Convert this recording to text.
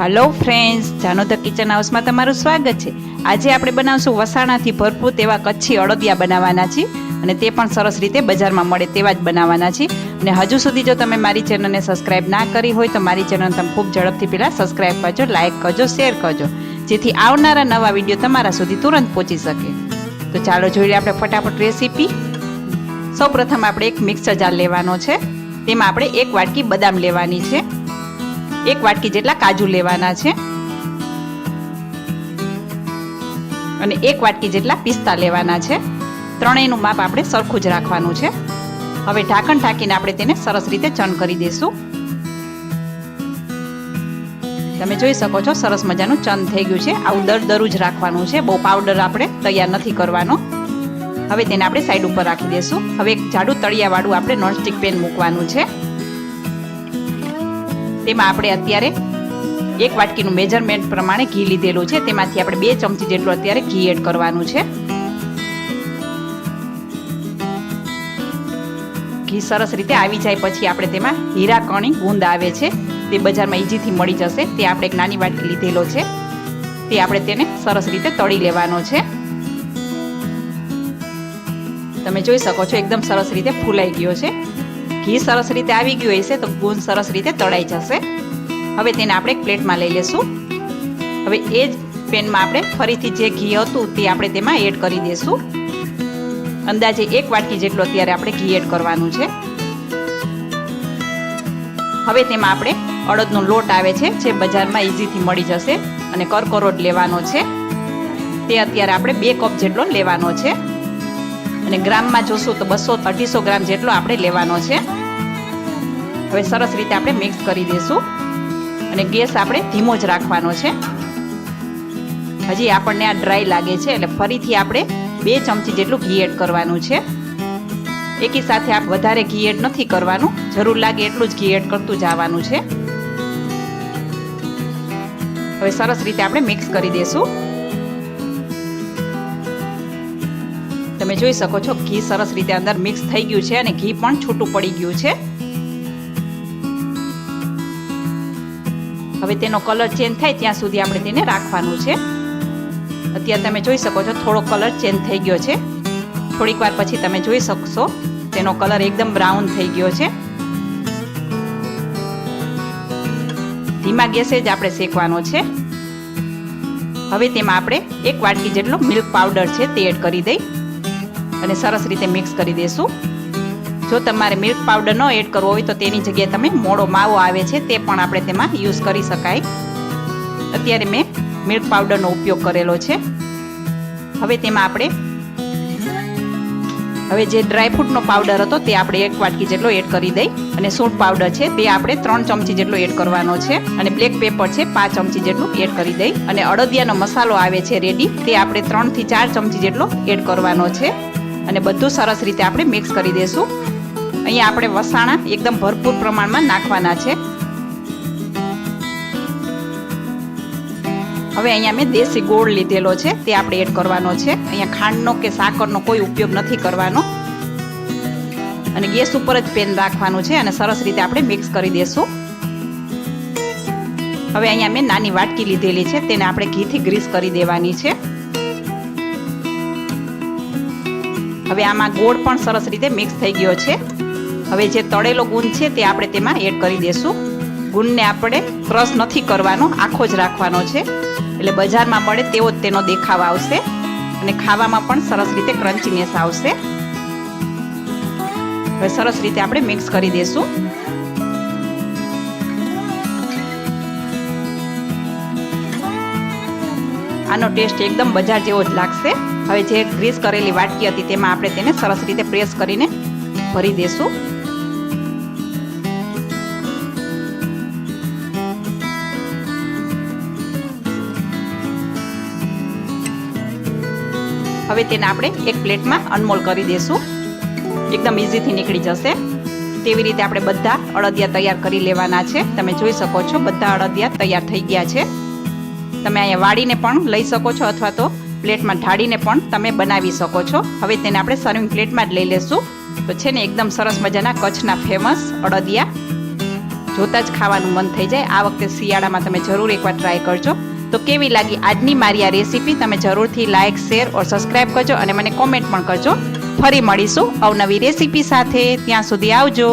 Hello friends જાનો the kitchen હાઉસમાં તમારું સ્વાગત છે. આજે આપણે બનાવશું વસાણાથી ભરપૂર તેવા કચ્છી અડદિયા બનાવવાના છે અને તે પણ સરસ રીતે બજારમાં મળે તેવા જ બનાવવાના છે અને હજુ સુધી જો તમે મારી ચેનલને સબસ્ક્રાઇબ ના કરી હોય તો મારી ચેનલ તમે ખૂબ ઝડપથી પહેલાં સબસ્ક્રાઇબ કરજો લાઇક કરજો શેર કરજો. જેથી આવનારા નવા વીડિયો તમારા સુધી તુરંત પહોંચી શકે. તો ચાલો જોઈએ આપણે ફટાફટ રેસીપી સૌપ્રથમ આપણે એક મિક્સર જાર લેવાનો છે. તેમાં આપણે એક વાટકી બદામ લેવાની છે. એક વાટકી જેટલા કાજુ લેવાના છે. અને એક વાટકી જેટલા પિસ્તા લેવાના છે. ત્રણેયનું માપ આપણે સરખું જ રાખવાનું છે. હવે ઢાંકણ ઢાંકીને આપણે તેને સરસ રીતે ચણ કરી દઈશું તમે જોઈ શકો છો, સરસ મજાનું ચન થઈ ગયું છે. આવું દર દરું જ રાખવાનું છે. બહુ પાવડર આપણે તૈયાર નથી કરવાનો. હવે તેને આપણે સાઈડ ઉપર રાખી દઈશું હવે એક જાડું તળિયાવાળું આપણે નોનસ્ટિક પેન મૂકવાનું છે. તેમાં આપણે અત્યારે એક વાટકીનું મેજરમેન્ટ પ્રમાણે ઘી લીધેલું છે. તેમાંથી આપણે બે ચમચી જેટલું અત્યારે ઘી એડ કરવાનું છે. ઘી સરસ રીતે આવી જાય પછી આપણે તેમાં હીરા કણી ગુંદ આવે છે. તે બજારમાં ઇઝીથી મળી જશે. તે આપણે એક નાની વાટકી લીધેલો છે. તે આપણે તેને સરસ રીતે તળી લેવાનો છે. તમે જોઈ શકો છો, એકદમ સરસ રીતે ફૂલાઈ ગયો છે. ઘી સરસ રીતે આવી ગયું હશે તો ગુંદ સરસ રીતે તળાઈ જશે. હવે તેને આપણે એક પ્લેટમાં લઈ લેશું. હવે એ જ પેનમાં આપણે ફરીથી જે ઘી હતું તે આપણે તેમાં એડ કરી દઈશું અંદાજે એક વાટકી જેટલું અત્યારે આપણે ઘી એડ કરવાનું છે. હવે તેમાં આપણે અડદનો લોટ આવે છે, જે બજારમાં ઇઝીથી મળી જશે અને કરકરોટ લેવાનો છે. તે અત્યારે આપણે બે કપ જેટલો લેવાનો છે. અને ગ્રામમાં જોશું તો બસો અઢીસો ગ્રામ જેટલો આપણે લેવાનો છે. હવે સરસ રીતે આપણે મિક્સ કરી દઈશું. અને ગેસ આપણે ધીમો જ રાખવાનો છે. હજી આપણને આ ડ્રાય લાગે છે, એટલે ફરીથી આપણે બે ચમચી જેટલું ઘી એડ કરવાનું છે. એકી સાથે આપ વધારે ઘી એડ નથી કરવાનું, જરૂર લાગે એટલું જ ઘી એડ કરતું જવાનું છે. હવે સરસ રીતે આપણે મિક્સ કરી દઈશું. તમે જોઈ શકો છો, ઘી સરસ રીતે અંદર મિક્સ થઈ ગયું છે અને ઘી પણ છૂટું પડી ગયું છે. હવે તેનો કલર ચેન્જ થાય ત્યાં સુધી આપણે તેને રાખવાનું છે. અત્યારે તમે જોઈ શકો છો, થોડો કલર ચેન્જ થઈ ગયો છે. થોડીક વાર પછી તમે જોઈ શકશો, તેનો કલર એકદમ બ્રાઉન થઈ ગયો છે. ધીમા ગેસે જ આપણે શેકવાનો છે. હવે તેમાં આપણે એક વાટકી જેટલો મિલ્ક પાવડર છે તે એડ કરી દઈ. અને સરસ રીતે મિક્સ કરી દઈશું જો તમારે મિલ્ક પાવડર ન એડ કરવો હોય તો તેની જગ્યાએ તમે મોડો માવો આવે છે તે પણ આપણે તેમાં યુઝ કરી શકાય. અત્યારે મેં મિલ્ક પાવડરનો ઉપયોગ કરેલો છે. હવે તેમાં આપણે હવે જે ડ્રાયફ્રૂટનો પાવડર હતો તે આપણે એક વાટકી જેટલો એડ કરી દઈ અને સૂંઠ પાવડર છે તે આપણે ત્રણ ચમચી જેટલો એડ કરવાનો છે અને બ્લેક પેપર છે પાંચ ચમચી જેટલું એડ કરી દઈ અને અડદિયાનો મસાલો આવે છે રેડી તે આપણે ત્રણથી ચાર ચમચી જેટલો એડ કરવાનો છે. અને બધું સરસ રીતે આપણે મિક્સ કરી દઈશું અહીંયા આપણે વસાણા એકદમ ભરપૂર પ્રમાણમાં નાખવાના છે. હવે અહીંયા મેં દેશી ગોળ લીધેલો છે, તે આપણે એડ કરવાનો છે. અહીંયા ખાંડનો કે સાકરનો કોઈ ઉપયોગ નથી કરવાનો. અને ગેસ ઉપર જ પેન રાખવાનું છે અને સરસ રીતે આપણે મિક્સ કરી દઈશું હવે અહીંયા મેં નાની વાટકી લીધેલી છે, તેને આપણે ઘીથી ગ્રીસ કરી દેવાની છે. હવે આમાં ગોળ પણ સરસ રીતે મિક્સ થઈ ગયો છે. હવે જે તળેલો ગુંદ છે તે આપણે તેમાં એડ કરી દઈશું ગુંદને આપણે ક્રશ નથી કરવાનો, આખો જ રાખવાનો છે. એટલે બજારમાં મળે તેવો જ તેનો દેખાવ આવશે અને ખાવામાં પણ સરસ રીતે ક્રન્ચીનેસ આવશે. હવે સરસ રીતે આપણે મિક્સ કરી દઈશું આનો ટેસ્ટ એકદમ બજાર જેવો જ લાગશે. હવે જે ગ્રીસ કરેલી વાટકી હતી તેમાં આપણે તેને સરસ રીતે પ્રેસ કરીને ભરી દઈશું હવે તેને આપણે એક પ્લેટમાં અનમોલ કરી દઈશું એકદમ ઇઝીથી નીકળી જશે. તેવી રીતે આપણે બધા અડદિયા તૈયાર કરી લેવાના છે. તમે જોઈ શકો છો, બધા અડદિયા તૈયાર થઈ ગયા છે. તમે અહીંયા વાળીને પણ લઈ શકો છો અથવા તો પ્લેટમાં ઢાળીને પણ તમે બનાવી શકો છો. હવે તેને આપણે સર્વિંગ પ્લેટમાં જ લઈ લેશું. તો છે ને એકદમ સરસ મજાના કચ્છના ફેમસ અડદિયા. જોતાં જ ખાવાનું મન થઈ જાય. આ વખતે શિયાળામાં તમે જરૂર એકવાર ટ્રાય કરજો. તો કેવી લાગી આજની મારી આ રેસીપી તમે જરૂરથી લાઇક શેર ઓર સબસ્ક્રાઈબ કરજો અને મને કોમેન્ટ પણ કરજો. ફરી મળીશું અવનવી રેસીપી સાથે. ત્યાં સુધી આવજો.